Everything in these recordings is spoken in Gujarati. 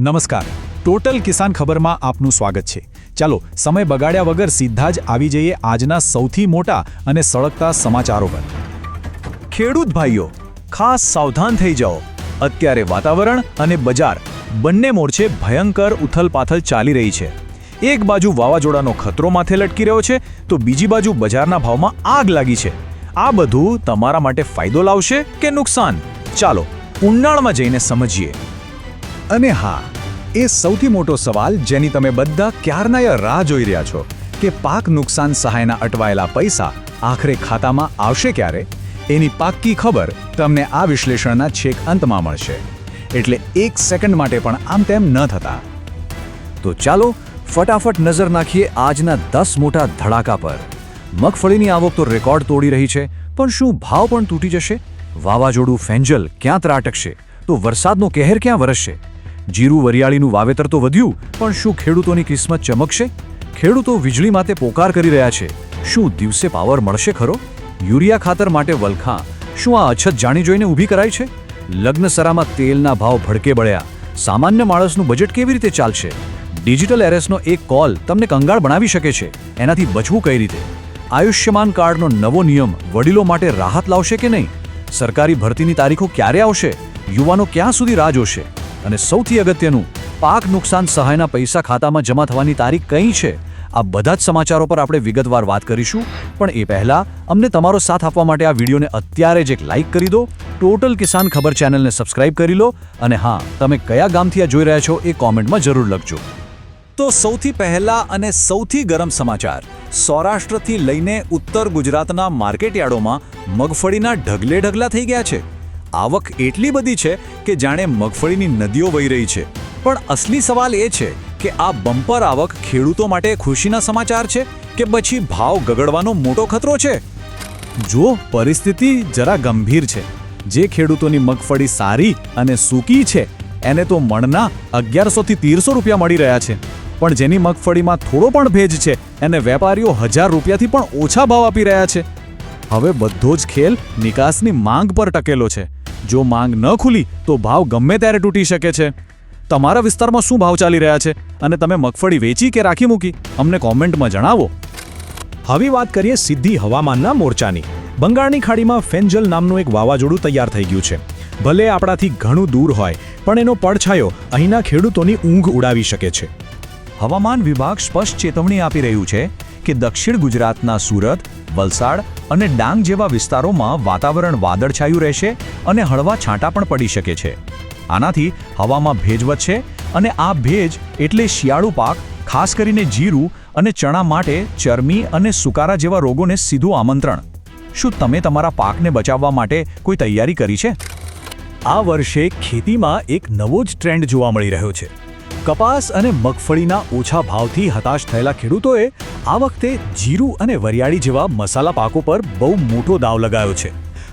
નમસ્કાર. ટોટલ કિસાન ખબરમાં આપનું સ્વાગત છે. ચાલો, સમય બગાડ્યા વગર સીધા જ આવી જઈએ આજના સૌથી મોટા અને સળગતા સમાચારો પર. ખેડૂત ભાઈઓ, ખાસ સાવધાન થઈ જાઓ. અત્યારે વાતાવરણ અને બજાર બંને મોરચે ભયંકર ઉથલપાથલ ચાલી રહી છે. એક બાજુ વાવાઝોડાનો ખતરો માથે લટકી રહ્યો છે, તો બીજી બાજુ બજારના ભાવમાં આગ લાગી છે. આ બધું તમારા માટે ફાયદો લાવશે કે નુકસાન? ચાલો ઉંડાણમાં જઈને સમજીએ. અને હા, એ સૌથી મોટો સવાલ જેની તમે બધા ક્યારનાય રાહ જોઈ રહ્યા છો કે પાક નુકસાન સહાયના અટવાયેલા પૈસા આખરે ખાતામાં આવશે ક્યારે? એની પાક્કી ખબર તમને આ વિશ્લેષણના છેક અંતમાં મળશે. એટલે એક સેકન્ડ માટે પણ આમ તેમ ન થતા. તો ચાલો ફટાફટ નજર નાખીએ આજના દસ મોટા ધડાકા પર. મગફળીની આવક તો રેકોર્ડ તોડી રહી છે, પણ શું ભાવ પણ તૂટી જશે? વાવાઝોડું ફેન્જલ ક્યાં ત્રાટકશે તો વરસાદનો કહેર ક્યાં વરસશે? જીરું વરિયાળીનું વાવેતર તો વધ્યું, પણ શું ખેડૂતોની કિસ્મત ચમકશે? ખેડૂતો વીજળી માટે પોકાર કરી રહ્યા છે. શું દિવસે પાવર મળશે ખરો? યુરિયા ખાતર માટે વલખા. શું આ અછત જાણી જોઈને ઊભી કરાઈ છે? લગ્નસરામાં તેલના ભાવ ભડકે બળ્યા. સામાન્ય માણસનું બજેટ કેવી રીતે ચાલશે? ડિજિટલ એરેસનો એક કોલ તમને કંગાળ બનાવી શકે છે. એનાથી બચવું કઈ રીતે? આયુષ્યમાન કાર્ડનો નવો નિયમ વડીલો માટે રાહત લાવશે કે નહીં? સરકારી ભરતીની તારીખો ક્યારે આવશે? યુવાનો ક્યાં સુધી રાહ જોશે? અને સૌથી અગત્યનું, પાક નુકસાન સહાયના પૈસા ખાતામાં જમા થવાની તારીખ કઈ છે? આ બધા જ સમાચારો પર આપણે વિગતવાર વાત કરીશું. પણ એ પહેલા, અમને તમારો સાથ આપવા માટે આ વિડીયોને અત્યારે જ એક લાઈક કરી દો. ટોટલ કિસાન ખબર ચેનલને સબસ્ક્રાઇબ કરી લો. અને હા, તમે કયા ગામથી આ જોઈ રહ્યા છો એ કોમેન્ટમાં જરૂર લખજો. તો સૌથી પહેલા અને સૌથી ગરમ સમાચાર. સૌરાષ્ટ્રથી લઈને ઉત્તર ગુજરાતના માર્કેટયાર્ડોમાં મગફળીના ઢગલે ઢગલા થઈ ગયા છે. આવક એટલી બધી છે કે જાણે મગફળીની નદીઓ વહી રહી છે. પણ અસલી સવાલ એ છે કે આ બમ્પર આવક ખેડૂતો માટે ખુશીના સમાચાર છે કે પછી ભાવ ગગડવાનો મોટો ખતરો છે? જો પરિસ્થિતિ જરા ગંભીર છે. જે ખેડૂતોની મગફળી સારી અને સૂકી છે, એને તો મણના અગિયારસોથી તેરસો રૂપિયા મળી રહ્યા છે. પણ જેની મગફળીમાં થોડો પણ ભેજ છે, એને વેપારીઓ હજાર રૂપિયાથી પણ ઓછા ભાવ આપી રહ્યા છે. હવે બધો જ ખેલ નિકાસની માંગ પર ટકેલો છે. જો માંગ ન ખુલી તો ભાવ ગમે ત્યારે તૂટી શકે છે. તમારા વિસ્તારમાં શું ભાવ ચાલી રહ્યા છે? અને તમે મગફળી વેચી કે રાખી મૂકી? અમને કોમેન્ટમાં જણાવો. હવે વાત કરીએ સીધી હવામાનના મોરચાની. બંગાળની ખાડીમાં ફેન્જલ નામનું એક વાવાઝોડું તૈયાર થઈ ગયું છે. ભલે આપણાથી ઘણું દૂર હોય પણ એનો પડછાયો અહીંના ખેડૂતોની ઊંઘ ઉડાવી શકે છે. હવામાન વિભાગ સ્પષ્ટ ચેતવણી આપી રહ્યું છે કે દક્ષિણ ગુજરાતના સુરત વલસાડ અને ડાંગ જેવા વિસ્તારોમાં વાતાવરણ વાદળછાયું રહેશે અને હળવા છાંટા પણ પડી શકે છે. આનાથી હવામાં ભેજ વધશે અને આ ભેજ એટલે શિયાળુ પાક, ખાસ કરીને જીરું અને ચણા માટે ચરમી અને સુકારા જેવા રોગોને સીધું આમંત્રણ. શું તમે તમારા પાકને બચાવવા માટે કોઈ તૈયારી કરી છે? આ વર્ષે ખેતીમાં એક નવો જ ટ્રેન્ડ જોવા મળી રહ્યો છે. કપાસ અને મગફળીના ઓછા ભાવથી હતાશ થયેલા ખેડૂતોએ આ વખતે જીરું અને વરિયાળી જેવા મસાલા પાકો પર બહુ મોટો દાવ લગાવ્યો છે.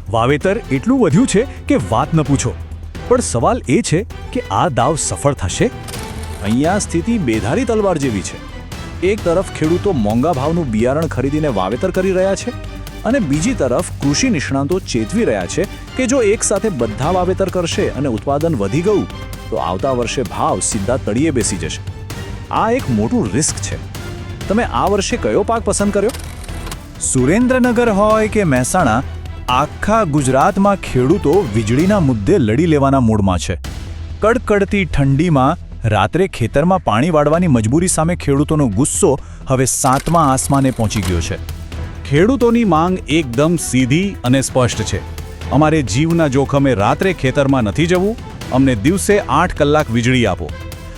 વાવેતર એટલું વધ્યું છે કે વાત ન પૂછો. પણ સવાલ એ છે કે આ દાવ સફળ થશે? અહીંયા સ્થિતિ બેધારી તલવાર જેવી છે. એક તરફ ખેડૂતો મોંઘા ભાવનું બિયારણ ખરીદીને વાવેતર કરી રહ્યા છે અને બીજી તરફ કૃષિ નિષ્ણાંતો ચેતવી રહ્યા છે કે જો એક સાથે બધા વાવેતર કરશે અને ઉત્પાદન વધી ગયું તો આવતા વર્ષે ભાવ સીધા તળિયે બેસી જશે. આ એક મોટું રિસ્ક છે. તમે આ વર્ષે કયો પાક પસંદ કર્યો? સુરેન્દ્રનગર હોય કે મહેસાણા, આખા ગુજરાતમાં ખેડૂતો વીજળીના મુદ્દે લડી લેવાના મૂડમાં છે. કડકડતી ઠંડીમાં રાત્રે ખેતરમાં પાણી વાળવાની મજબૂરી સામે ખેડૂતોનો ગુસ્સો હવે સાતમા આસમાને પહોંચી ગયો છે. ખેડૂતોની માંગ એકદમ સીધી અને સ્પષ્ટ છે. અમારે જીવના જોખમે રાત્રે ખેતરમાં નથી જવું, અમને દિવસે આઠ કલાક વીજળી આપો.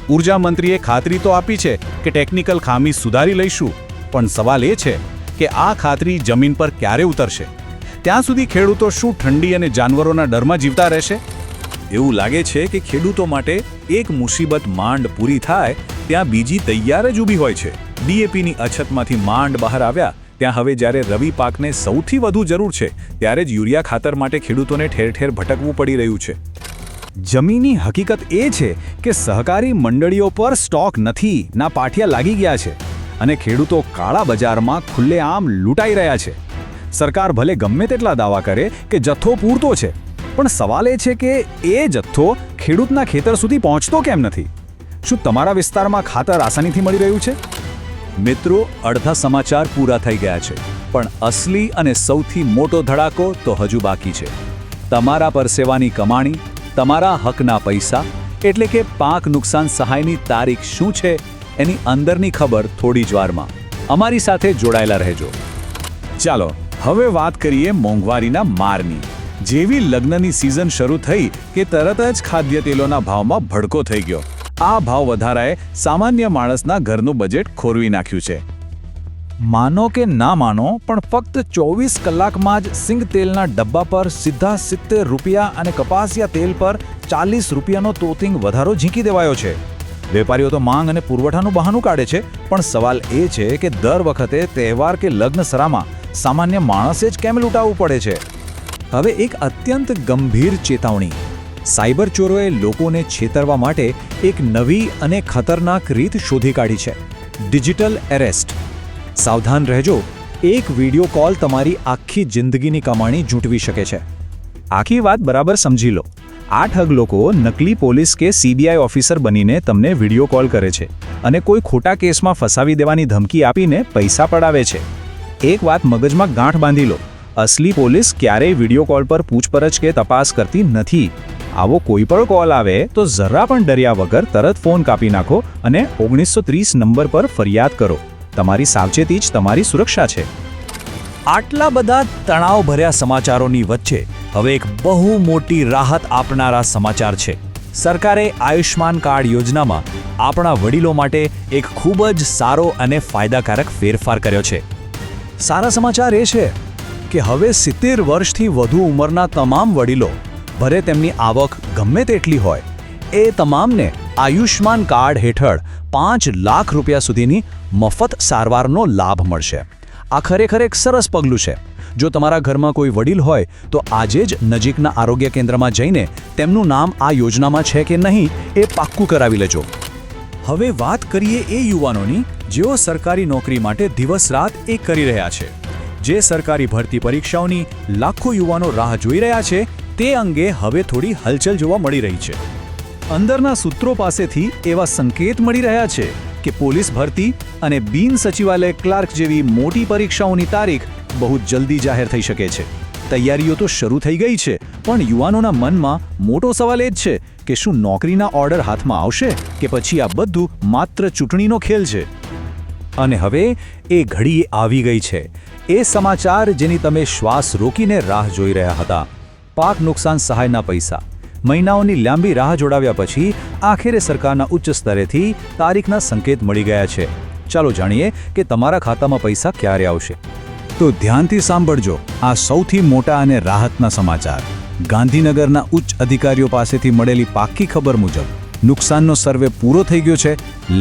ઊર્જા મંત્રીએ ખાતરી તો આપી છે કે ટેકનિકલ ખામી સુધારી લઈશું, પણ સવાલ એ છે કે આ ખાતરી જમીન પર ક્યારે ઉતરશે? ત્યાં સુધી ખેડૂતો શું ઠંડી અને જાનવરોના ડરમાં જીવતા રહેશે? એવું લાગે છે કે ખેડૂતો માટે એક મુસીબત માંડ પૂરી થાય, ત્યાં બીજી તૈયાર જ ઊભી હોય છે. ડીએપીની અછતમાંથી માંડ બહાર આવ્યા ત્યાં હવે જ્યારે રવિ પાકને સૌથી વધુ જરૂર છે, ત્યારે જ યુરિયા ખાતર માટે ખેડૂતોને ઠેર ઠેર ભટકવું પડી રહ્યું છે. જમીની હકીકત એ છે કે સહકારી મંડળીઓ પર સ્ટોક નથી, ના પાઠિયા લાગી ગયા છે અને ખેડૂતો કાળા બજારમાં ખુલ્લેઆમ લૂંટાઈ રહ્યા છે. સરકાર ભલે ગમે તેટલા દાવા કરે કે જથ્થો પૂરતો છે, પણ સવાલ એ છે કે એ જથ્થો ખેડૂતના ખેતર સુધી પહોંચતો કેમ નથી? શું તમારા વિસ્તારમાં ખાતર આસાનીથી મળી રહ્યું છે? મિત્રો, અડધા સમાચાર પૂરા થઈ ગયા છે, પણ અસલી અને સૌથી મોટો ધડાકો તો હજુ બાકી છે. તમારા પરસેવાની કમાણી, તમારા હકના પૈસા, એટલે કે પાક નુકસાન સહાયની તારીખ શું છે, એની અંદરની ખબર થોડી જ વારમાં. અમારી સાથે જોડાયેલા રહેજો. ચાલો, હવે વાત કરીએ મોંઘવારીના મારની. જેવી લગ્નની સિઝન શરૂ થઈ કે તરત જ ખાદ્ય તેલોના ભાવમાં ભડકો થઈ ગયો. આ ભાવ વધારાએ સામાન્ય માણસના ઘરનું બજેટ ખોરવી નાખ્યું છે. માનો કે ના માનો, પણ ફક્ત ચોવીસ કલાકમાં જ સિંગ તેલના ડબ્બા પર સીધા સિત્તેર રૂપિયા અને કપાસિયા તેલ પર ચાલીસ રૂપિયાનો તોતિંગ વધારો ઝીંકી દેવાયો છે. વેપારીઓ તો માંગ અને પુરવઠાનું બહાનું કાઢે છે, પણ સવાલ એ છે કે દર વખતે તહેવાર કે લગ્ન સરામાં સામાન્ય માણસે જ કેમ લૂંટાવવું પડે છે? હવે એક અત્યંત ગંભીર ચેતવણી. સાયબર ચોરોએ લોકોને છેતરવા માટે એક નવી અને ખતરનાક રીત શોધી કાઢી છે. Digital arrest. સાવધાન રહેજો. એક વિડિયો કોલ તમારી આખી જિંદગીની કમાણી જૂંટવી શકે છે. આખી વાત બરાબર સમજી લો. આ ઠગ લોકો નકલી પોલીસ કે સીબીઆઈ ઓફિસર બનીને તમને વીડિયો કોલ કરે છે અને કોઈ ખોટા કેસમાં ફસાવી દેવાની ધમકી આપીને પૈસા પડાવે છે. એક વાત મગજમાં ગાંઠ બાંધી લો. અસલી પોલીસ ક્યારેય વીડિયો કોલ પર પૂછપરછ કે તપાસ કરતી નથી. આવો કોઈ પણ કોલ આવે તો જરા પણ ડર્યા વગર તરત ફોન કાપી નાખો અને ઓગણીસો ત્રીસ નંબર પર ફરિયાદ કરો. તમારી સાવચેતી જ તમારી સુરક્ષા છે. આટલા બધા તણાવભર્યા સમાચારોની વચ્ચે હવે એક બહુ મોટી રાહત આપનારા સમાચાર છે. સરકારે આયુષ્માન કાર્ડ યોજનામાં આપણા વડીલો માટે એક ખૂબ જ સારો અને ફાયદાકારક ફેરફાર કર્યો છે. સારા સમાચાર એ છે કે હવે સિત્તેર વર્ષથી વધુ ઉંમરના તમામ વડીલો, ભલે તેમની આવક ગમે તેટલી હોય, એ તમામને આયુષ્માન કાર્ડ હેઠળ પાંચ લાખ રૂપિયા સુધીની મફત સારવારનો લાભ મળશે. આ ખરેખર એક સરસ પગલું છે. જો તમારા ઘરમાં કોઈ વડીલ હોય, તો આજે જ નજીકના આરોગ્ય કેન્દ્રમાં જઈને તેમનું નામ આ યોજનામાં છે કે નહીં, એ પાક્કું કરાવી લેજો. હવે વાત કરીએ એ યુવાનોની, જેઓ સરકારી નોકરી માટે દિવસ રાત એ કરી રહ્યા છે. જે સરકારી ભરતી પરીક્ષાઓની લાખો યુવાનો રાહ જોઈ રહ્યા છે, તે અંગે હવે થોડી હલચલ જોવા મળી રહી છે. અંદરના સૂત્રો પાસેથી એવા સંકેત મળી રહ્યા છે કે પોલીસ ભરતી અને બિન સચિવાલય ક્લાર્ક જેવી મોટી પરીક્ષાઓની તારીખ બહુ જલ્દી જાહેર થઈ શકે છે. તૈયારીઓ તો શરૂ થઈ ગઈ છે, પણ યુવાનોના મનમાં મોટો સવાલ એ જ છે કે શું નોકરીના ઓર્ડર હાથમાં આવશે કે પછી આ બધું માત્ર ચૂંટણીનો ખેલ છે? અને હવે એ ઘડી આવી ગઈ છે. એ સમાચાર જેની તમે શ્વાસ રોકીને રાહ જોઈ રહ્યા હતા. પાક નુકસાન સહાયના પૈસા. મહિનાઓની લાંબી રાહ જોડાવ્યા પછી આખરે સરકારના ઉચ્ચ સ્તરેથી તારીખના સંકેત મળી ગયા છે. ચાલો જાણીએ કે તમારા ખાતામાં પૈસા ક્યારે આવશે. તો ધ્યાનથી સાંભળજો આ સૌથી મોટા અને રાહતના સમાચાર. ગાંધીનગરના ઉચ્ચ અધિકારીઓ પાસેથી મળેલી પાક્કી ખબર મુજબ નુકસાનનો સર્વે પૂરો થઈ ગયો છે.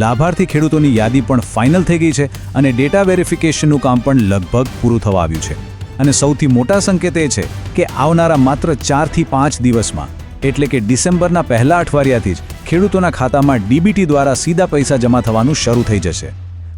લાભાર્થી ખેડૂતોની યાદી પણ ફાઇનલ થઈ ગઈ છે અને ડેટા વેરિફિકેશનનું કામ પણ લગભગ પૂરું થવા આવ્યું છે. અને સૌથી મોટા સંકેત એ છે કે આવનારા માત્ર ચારથી પાંચ દિવસમાં, એટલે કે ડિસેમ્બરના પહેલા અઠવાડિયાથી જ, ખેડૂતોના ખાતામાં ડીબીટી દ્વારા સીધા પૈસા જમા થવાનું શરૂ થઈ જશે.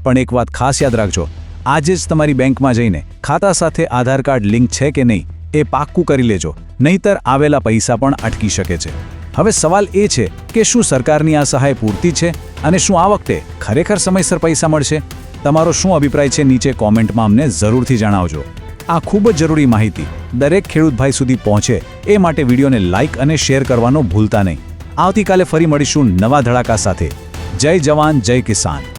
પણ એક વાત ખાસ યાદ રાખજો, આજે જ તમારી બેંકમાં જઈને ખાતા સાથે આધાર કાર્ડ લિંક છે કે નહીં એ પાક્કું કરી લેજો, નહીતર આવેલા પૈસા પણ અટકી શકે છે. હવે સવાલ એ છે કે શું સરકારની આ સહાય પૂરતી છે અને શું આ વખતે ખરેખર સમયસર પૈસા મળશે? તમારો શું અભિપ્રાય છે નીચે કોમેન્ટમાં અમને જરૂરથી જણાવજો. આ ખૂબ જ જરૂરી માહિતી દરેક ખેડૂતભાઈ સુધી પહોંચે એ માટે વિડીયોને લાઇક અને શેર કરવાનો ભૂલતા નહીં. આવતીકાલે ફરી મળીશું નવા ધડાકા સાથે. જય જવાન, જય કિસાન.